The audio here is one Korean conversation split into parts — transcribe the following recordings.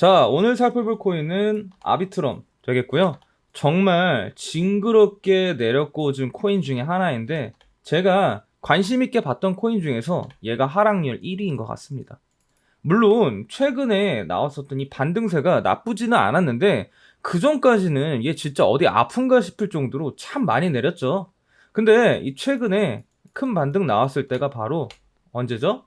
자, 오늘 살펴볼 코인은 아비트럼 되겠고요. 정말 징그럽게 내려꽂은 코인 중에 하나인데 제가 관심 있게 봤던 코인 중에서 얘가 하락률 1위인 것 같습니다. 물론 최근에 나왔었던 이 반등세가 나쁘지는 않았는데 그 전까지는 얘 진짜 어디 아픈가 싶을 정도로 참 많이 내렸죠. 근데 이 최근에 큰 반등 나왔을 때가 바로 언제죠?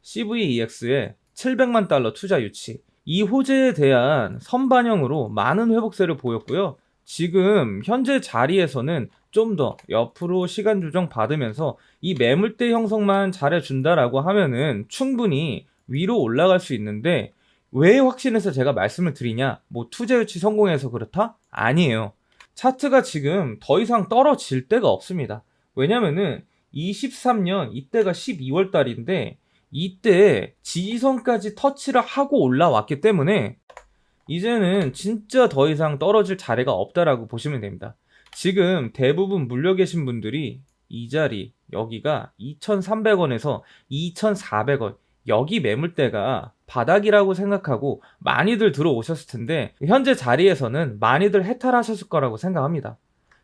CVEX의 700만 달러 투자 유치. 이 호재에 대한 선반영으로 많은 회복세를 보였고요. 지금 현재 자리에서는 좀 더 옆으로 시간 조정 받으면서 이 매물대 형성만 잘해준다라고 하면은 충분히 위로 올라갈 수 있는데 왜 확신해서 제가 말씀을 드리냐? 뭐 투자 유치 성공해서 그렇다? 아니에요. 차트가 지금 더 이상 떨어질 데가 없습니다. 왜냐면은 23년 이때가 12월 달인데 이때 지지선까지 터치를 하고 올라왔기 때문에 이제는 진짜 더 이상 떨어질 자리가 없다라고 보시면 됩니다. 지금 대부분 물려 계신 분들이 이 자리 여기가 2,300원에서 2,400원 여기 매물대가 바닥이라고 생각하고 많이들 들어오셨을 텐데 현재 자리에서는 많이들 해탈하셨을 거라고 생각합니다.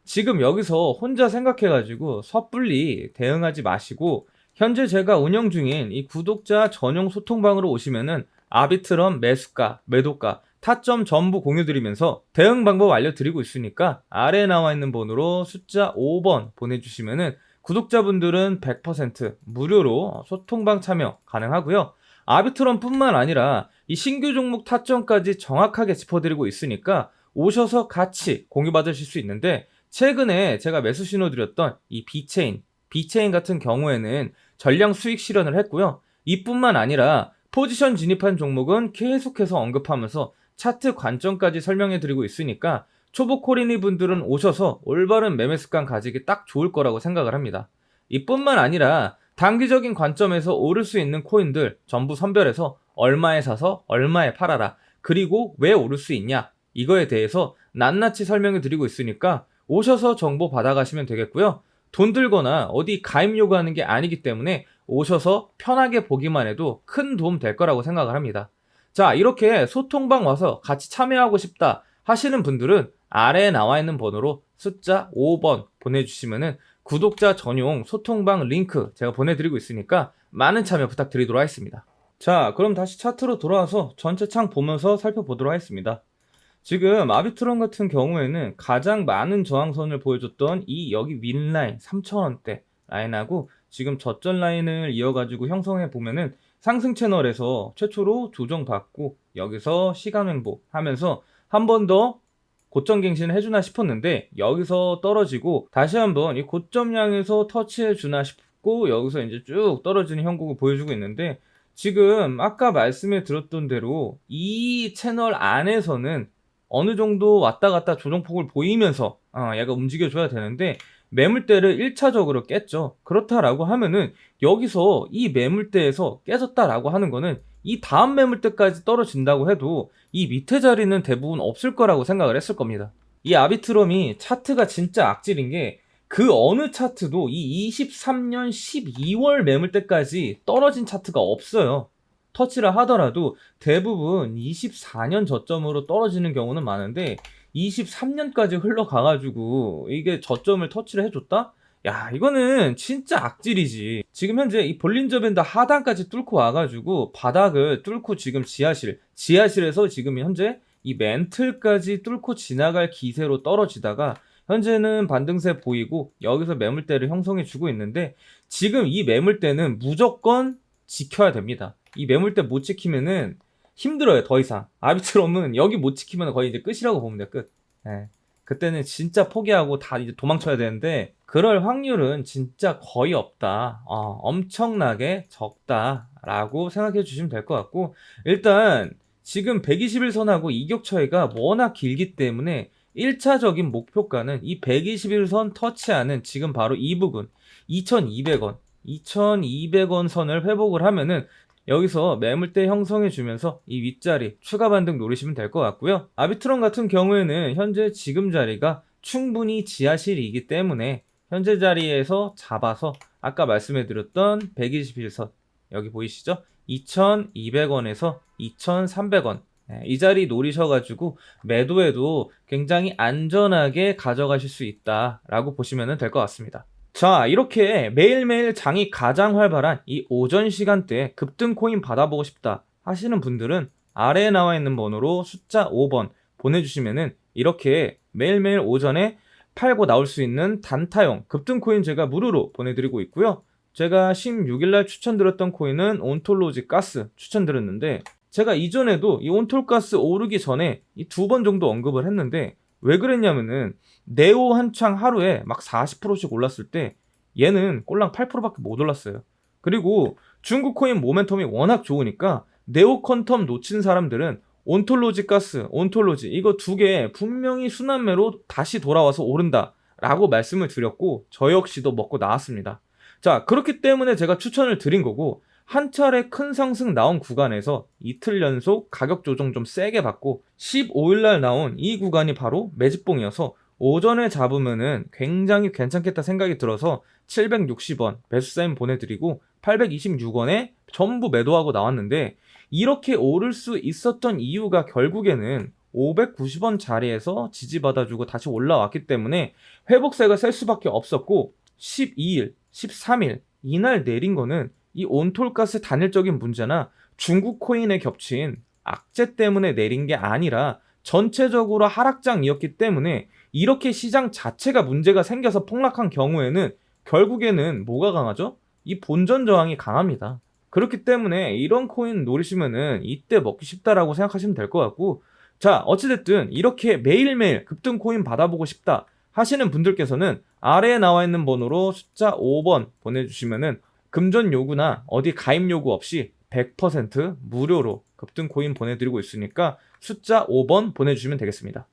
지금 여기서 혼자 생각해가지고 섣불리 대응하지 마시고 현재 제가 운영 중인 이 구독자 전용 소통방으로 오시면은 아비트럼 매수가, 매도가, 타점 전부 공유드리면서 대응 방법 알려드리고 있으니까 아래에 나와 있는 번호로 숫자 5번 보내주시면은 구독자분들은 100% 무료로 소통방 참여 가능하고요. 아비트럼뿐만 아니라 이 신규 종목 타점까지 정확하게 짚어드리고 있으니까 오셔서 같이 공유받으실 수 있는데 최근에 제가 매수 신호 드렸던 이 비체인, 비체인 같은 경우에는 전량 수익 실현을 했고요. 이뿐만 아니라 포지션 진입한 종목은 계속해서 언급하면서 차트 관점까지 설명해 드리고 있으니까 초보 코리니 분들은 오셔서 올바른 매매 습관 가지기 딱 좋을 거라고 생각을 합니다. 이뿐만 아니라 단기적인 관점에서 오를 수 있는 코인들 전부 선별해서 얼마에 사서 얼마에 팔아라. 그리고 왜 오를 수 있냐. 이거에 대해서 낱낱이 설명해 드리고 있으니까 오셔서 정보 받아가시면 되겠고요. 돈 들거나 어디 가입 요구하는 게 아니기 때문에 오셔서 편하게 보기만 해도 큰 도움 될 거라고 생각을 합니다. 자, 이렇게 소통방 와서 같이 참여하고 싶다 하시는 분들은 아래에 나와 있는 번호로 숫자 5번 보내주시면은 구독자 전용 소통방 링크 제가 보내드리고 있으니까 많은 참여 부탁드리도록 하겠습니다. 자, 그럼 다시 차트로 돌아와서 전체 창 보면서 살펴보도록 하겠습니다. 지금 아비트론 같은 경우에는 가장 많은 저항선을 보여줬던 이 여기 윈라인 3,000원대 라인하고 지금 저점 라인을 이어가지고 형성해 보면은 상승 채널에서 최초로 조정받고 여기서 시간 횡보 하면서 한 번 더 고점 갱신을 해주나 싶었는데 여기서 떨어지고 다시 한번 이 고점량에서 터치해 주나 싶고 여기서 이제 쭉 떨어지는 형국을 보여주고 있는데 지금 아까 말씀해 드렸던 대로 이 채널 안에서는 어느 정도 왔다 갔다 조정폭을 보이면서 어, 얘가 움직여줘야 되는데 매물대를 1차적으로 깼죠. 그렇다라고 하면은 여기서 이 매물대에서 깨졌다라고 하는 거는 이 다음 매물대까지 떨어진다고 해도 이 밑에 자리는 대부분 없을 거라고 생각을 했을 겁니다. 이 아비트럼이 차트가 진짜 악질인 게 그 어느 차트도 이 23년 12월 매물대까지 떨어진 차트가 없어요. 터치를 하더라도 대부분 24년 저점으로 떨어지는 경우는 많은데 23년까지 흘러가가지고 이게 저점을 터치를 해줬다? 야 이거는 진짜 악질이지 지금 현재 이 볼린저 밴드 하단까지 뚫고 와가지고 바닥을 뚫고 지금 지하실 지하실에서 지금 현재 이 멘틀까지 뚫고 지나갈 기세로 떨어지다가 현재는 반등세 보이고 여기서 매물대를 형성해 주고 있는데 지금 이 매물대는 무조건 지켜야 됩니다 이 매물대 못 지키면은 힘들어요 더 이상 아비트럼은 여기 못 지키면 거의 이제 끝이라고 보면 돼요 끝 예. 그때는 진짜 포기하고 다 이제 도망쳐야 되는데 그럴 확률은 진짜 거의 없다. 어, 엄청나게 적다 라고 생각해 주시면 될 것 같고 일단 지금 121선하고 이격 차이가 워낙 길기 때문에 1차적인 목표가는 이 121선 터치하는 지금 바로 이 부분 2200원 2200원 선을 회복을 하면은 여기서 매물대 형성해 주면서 이 윗자리 추가 반등 노리시면 될 것 같고요. 아비트론 같은 경우에는 현재 지금 자리가 충분히 지하실이기 때문에 현재 자리에서 잡아서 아까 말씀해 드렸던 121선 여기 보이시죠? 2200원에서 2300원 예, 이 자리 노리셔가지고 매도해도 굉장히 안전하게 가져가실 수 있다라고 보시면 될 것 같습니다. 자, 이렇게 매일매일 장이 가장 활발한 이 오전 시간대에 급등 코인 받아보고 싶다 하시는 분들은 아래에 나와 있는 번호로 숫자 5번 보내주시면은 이렇게 매일매일 오전에 팔고 나올 수 있는 단타용 급등 코인 제가 무료로 보내드리고 있고요. 제가 16일날 추천드렸던 코인은 온톨로지 가스 추천드렸는데 제가 이전에도 이 온톨가스 오르기 전에 이 두 번 정도 언급을 했는데 왜 그랬냐면은 네오 한창 하루에 막 40%씩 올랐을 때 얘는 꼴랑 8%밖에 못 올랐어요. 그리고 중국 코인 모멘텀이 워낙 좋으니까 네오 컨텀 놓친 사람들은 온톨로지 가스, 온톨로지 이거 두 개 분명히 순환매로 다시 돌아와서 오른다 라고 말씀을 드렸고 저 역시도 먹고 나왔습니다. 자 그렇기 때문에 제가 추천을 드린 거고 한 차례 큰 상승 나온 구간에서 이틀 연속 가격 조정 좀 세게 받고 15일날 나온 이 구간이 바로 매집봉이어서 오전에 잡으면은 굉장히 괜찮겠다 생각이 들어서 760원 매수 사인 보내드리고 826원에 전부 매도하고 나왔는데 이렇게 오를 수 있었던 이유가 결국에는 590원 자리에서 지지받아주고 다시 올라왔기 때문에 회복세가 셀 수밖에 없었고 12일, 13일 이날 내린 거는 이 온톨가스 단일적인 문제나 중국 코인에 겹친 악재 때문에 내린 게 아니라 전체적으로 하락장이었기 때문에 이렇게 시장 자체가 문제가 생겨서 폭락한 경우에는 결국에는 뭐가 강하죠? 이 본전 저항이 강합니다. 그렇기 때문에 이런 코인 노리시면은 이때 먹기 쉽다라고 생각하시면 될 것 같고 자 어찌됐든 이렇게 매일매일 급등 코인 받아보고 싶다 하시는 분들께서는 아래에 나와 있는 번호로 숫자 5번 보내주시면은 금전 요구나 어디 가입 요구 없이 100% 무료로 급등 코인 보내드리고 있으니까 숫자 5번 보내주시면 되겠습니다.